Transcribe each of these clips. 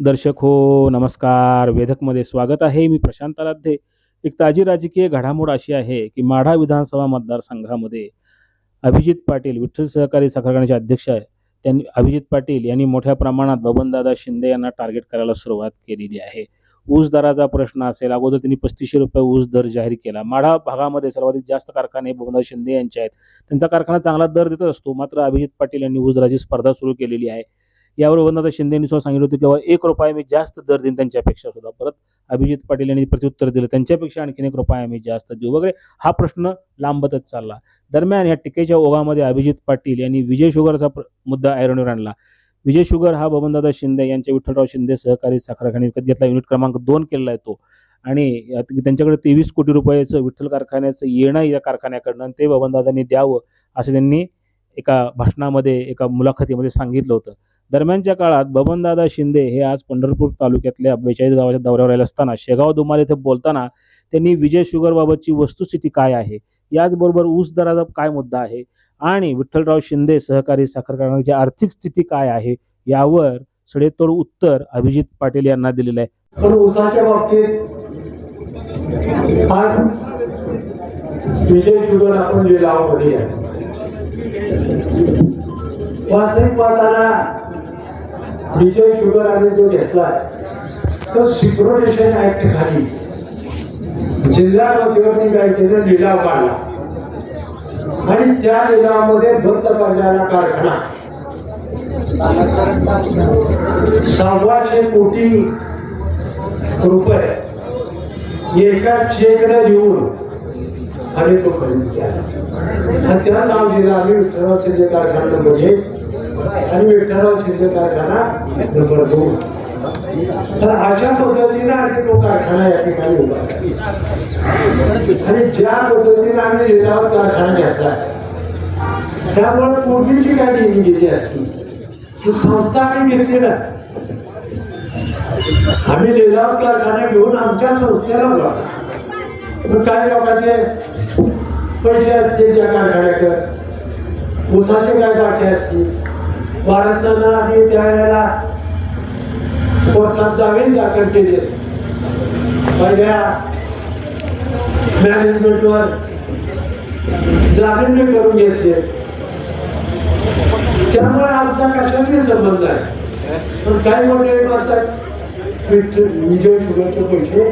दर्शक हो नमस्कार. वेधकमध्ये स्वागत आहे. मी प्रशांत आराध्ये. एक ताजी राजकीय घडामोड अशी आहे की माढा विधानसभा मतदारसंघामध्ये अभिजित पाटील विठ्ठल सहकारी साखर कारखान्याचे अध्यक्ष आहे. त्यांनी अभिजित पाटील यांनी मोठ्या प्रमाणात बबनदादा शिंदे यांना टार्गेट करायला सुरुवात केलेली आहे. ऊस दराचा प्रश्न असेल अगोदर त्यांनी पस्तीसशे रुपये ऊस दर जाहीर केला. माढा भागामध्ये सर्वाधिक जास्त कारखाने बबनदादा शिंदे यांचे आहेत. त्यांचा कारखाना चांगला दर देत असतो मात्र अभिजित पाटील यांनी ऊस दराची स्पर्धा सुरू केलेली आहे. यावर वंदना शिंदे यांनी सुद्धा सांगितलं होतं की बाबा एक रुपया मी जास्त दर देईन त्यांच्यापेक्षा सुद्धा. परत अभिजित पाटील यांनी प्रत्युत्तर दिलं त्यांच्यापेक्षा आणखीन एक रुपया आम्ही जास्त देऊ वगैरे. हा प्रश्न लांबतच चालला. दरम्यान या टीकेच्या ओघामध्ये अभिजित पाटील यांनी विजय शुगरचा मुद्दा ऐरणीवर आणला. विजय शुगर हा बबनदादा शिंदे यांच्या विठ्ठलराव शिंदे सहकारी साखर विकत घेतला. युनिट क्रमांक दोन केलेला आहे तो. आणि यात त्यांच्याकडे तेवीस कोटी रुपयाचं विठ्ठल कारखान्याचं येणं या कारखान्याकडनं आणि ते बबनदादांनी द्यावं असं त्यांनी एका भाषणामध्ये एका मुलाखतीमध्ये सांगितलं होतं. दरम्यानच्या काळात बबनदादा शिंदे हे आज पंढरपूर तालुक्यातल्या बेचाळीस गावाच्या दौऱ्यावर आले असताना शेगाव दुमाल येथे बोलताना त्यांनी विजय शुगरबाबतची वस्तुस्थिती काय आहे? याचबरोबर ऊस दराचा काय मुद्दा आहे? आणि विठ्ठलराव शिंदे सहकारी साखर कारखान्याची आर्थिक स्थिती काय आहे? यावर सडेतोड उत्तर अभिजित पाटील यांना दिलेलं आहे. पण ऊसाच्या बाबतीत आज विजय शुगर आपण वास्तविक पाहताना विजय शुगर आम्ही जो घेतला तो सिक्युरिटेशन ऍक्ट खाली. जिल्हा मध्यवर्ती बँकेचा लिलाव काढला. आणि त्या लिलावामध्ये बंद पडणारा कारखाना. सव्वाशे कोटी रुपये एका चेकडे देऊन आणि तो खरेदी केला. आणि त्याला नाव दिलं आम्ही विठ्ठलाचे जे कारखाना म्हणजे आणि विठ्ठलराव शिंदे कारखाना नंबर दोन. तर अशा पद्धतीने आम्ही तो कारखाना या ठिकाणी उभा आणि ज्या पद्धतीने आम्ही लिलाव कारखाना घेतला त्यामुळे पूर्वीची काय देणी गेली असती. ती संस्था आम्ही घेतली ना आम्ही लिलाव कारखाना घेऊन आमच्या संस्थेला उभा काही काय लोकांचे पैसे असतील त्या कारखान्याकडे उसाचे काय गाठी असतील? भारतानं आधी त्यावेळेला कोर्टात जामीन दाखल केले. पहिल्या मॅनेजमेंटवर जामीन करून घेतले. त्यामुळे आमचा कशाने संबंध आहे. पण काही मंडळी म्हणतात विजय शुगरचे पैसे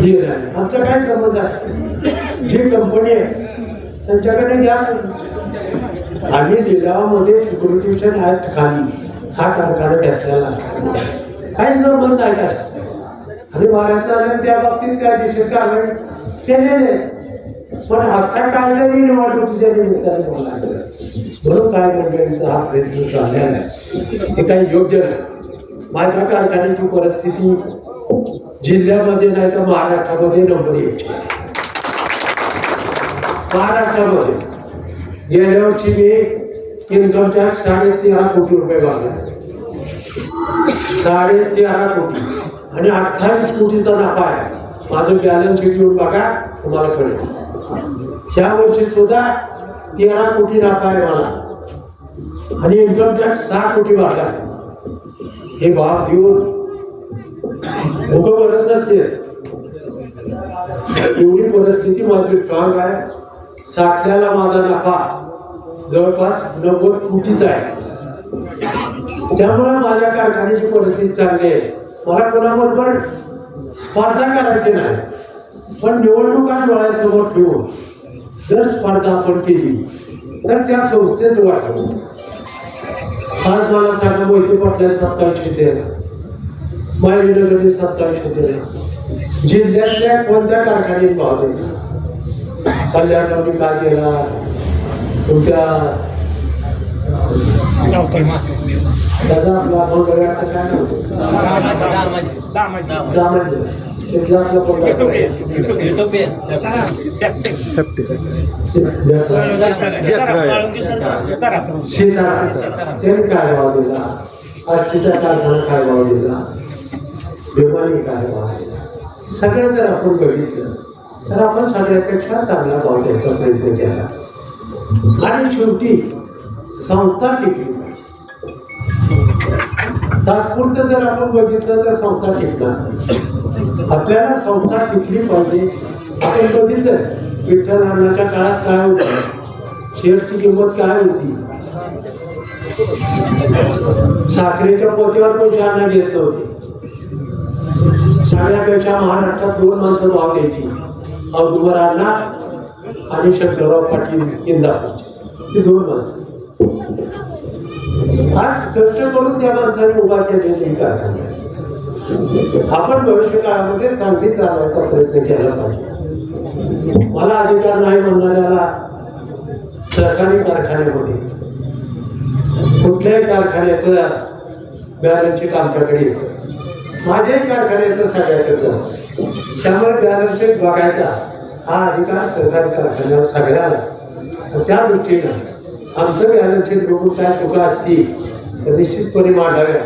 दिले आमचा काय संबंध आहे जी कंपनी आहे त्यांच्याकडे द्या आम्ही लिलावामध्ये सिक्युरिटेशन ऍक्ट खाली हा कारखाना घेतलेला असताना काही संबंध आहे का आणि त्या बाबतीत कारवाई केलेले पण आता निमित्ताने बोलायचं म्हणून काय हा प्रयत्न आहे हे काही योग्य नाही. माझ्या कारखान्याची परिस्थिती जिल्ह्यामध्ये नाही तर महाराष्ट्रामध्ये नंबर. महाराष्ट्रामध्ये जेलची वर्षी मी इन्कम टॅक्स साडे तेरा कोटी रुपये भरला साडे तेरा कोटी. आणि अठ्ठावीस कोटीचा नफा आहे. माझं बॅलन्स शीट येऊन बघा तुम्हाला कळेल. ह्या वर्षी सुद्धा तेरा कोटी नफा आहे मला. आणि इन्कम टॅक्स सहा कोटी वाढला हे भाव देऊन लोक भरत नसते एवढी परिस्थिती माझी स्ट्रॉंग आहे. साठल्याला माझा नफा जवळपास नव्वद कोटीचा आहे. त्यामुळे माझ्या कारखान्याची परिस्थिती चांगली आहे. मला कोणाबरोबर स्पर्धा करायची नाही. पण निवडणुका डोळ्यासमोर ठेवून जर स्पर्धा आपण केली तर त्या संस्थेच वाटव आज मला सांगा मोहिते पाटला सत्तावीसशे तेरा मायनगरने सत्तावीस तेरा जिल्ह्यातल्या कोणत्या कारखान्यात पाहतो कल्याणमध्ये काय केला तुमच्या त्याचा आपला आपण काय नव्हतं दामाजी. तिथला आपला शेतात काय भाव दिला कारखाना काय भाव दिला काय भाव दिला सगळं जर आपण बघितलं तर आपण सगळ्यापेक्षा चांगला भाव द्यायचा प्रयत्न केला. आणि शेवटी संस्था टिकली तात्पुरतं जर आपण बघितलं तर संस्था टिकणार आपल्याला संस्था टिकली पाहिजे. आपण बघितलं विठ्ठल काळात काय होतं? शेअरची किंमत काय होती? साखरेच्या पोत्यावर पैसे आणण्यात येत नव्हते सगळ्यापेक्षा महाराष्ट्रात दोन माणसं भाव द्यायची औदुबर अण्णा आणि शंकरराव पाटील इंदापूरचे ही दोन माणसं. आज कष्ट करून त्या माणसाने उभा केलेली हे कारखाने आपण भविष्य काळामध्ये चांगलीच राहण्याचा प्रयत्न केला पाहिजे. मला अधिकार नाही म्हणणाऱ्याला सरकारी कारखान्यामध्ये कुठल्याही कारखान्याचं बॅलन्स शीट आमच्याकडे येतं. माझे कारखान्याचं सगळ्याचं त्यामुळे त्यानंतर बघायचा हा अधिकार सरकारी कारखान्यावर सगळ्याला त्या दृष्टीनं आमचं बॅलन्स शीट बघून काय चुका असतील तर निश्चितपणे मांडाव्या.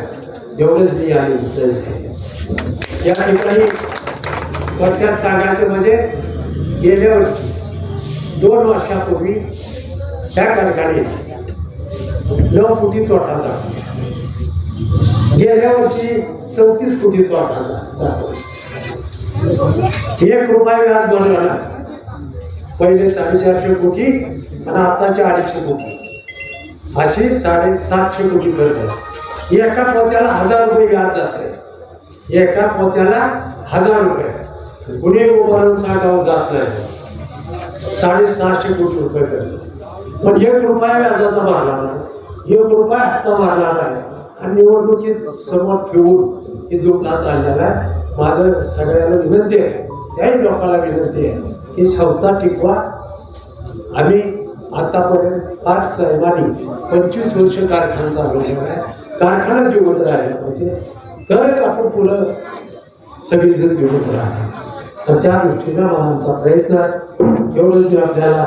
एवढंच मी या निमित्ताने या ठिकाणी थोडक्यात सांगायचं म्हणजे गेल्या वर्षी दोन वर्षापूर्वी त्या कारखान्यात नऊ कोटी तोटा झाला. गेल्या वर्षी चौतीस कोटी तोटा एक रुपया व्याज भरला ना. पहिले साडेचारशे कोटी आणि आताच्या अडीचशे कोटी. अशी साडेसातशे कोटी कर्ज आहे एका पोत्याला हजार रुपये व्याज जात एका पोत्याला हजार रुपये. गुन्हे उभारून सांगावं जात नाही साडेसहाशे कोटी रुपये कर्ज पण एक रुपया व्याजाचा भरला नाही. एक रुपया हप्ता भरला नाही. आणि निवडणुकीत समोर ठेवून हे जो का चाललेला आहे माझं सगळ्यांना विनंती आहे त्याही लोकांना विनंती आहे की संस्था टिकवा. आम्ही आतापर्यंत पाच साहेबांनी पंचवीस वर्ष कारखाना चालवलेला आहे. कारखाना जिवंत राहिला पाहिजे. तरच आपण पुढं सगळीजण जिवंत राहणार. तर त्या दृष्टीनं आमचा प्रयत्न आहे. एवढं जे आपल्याला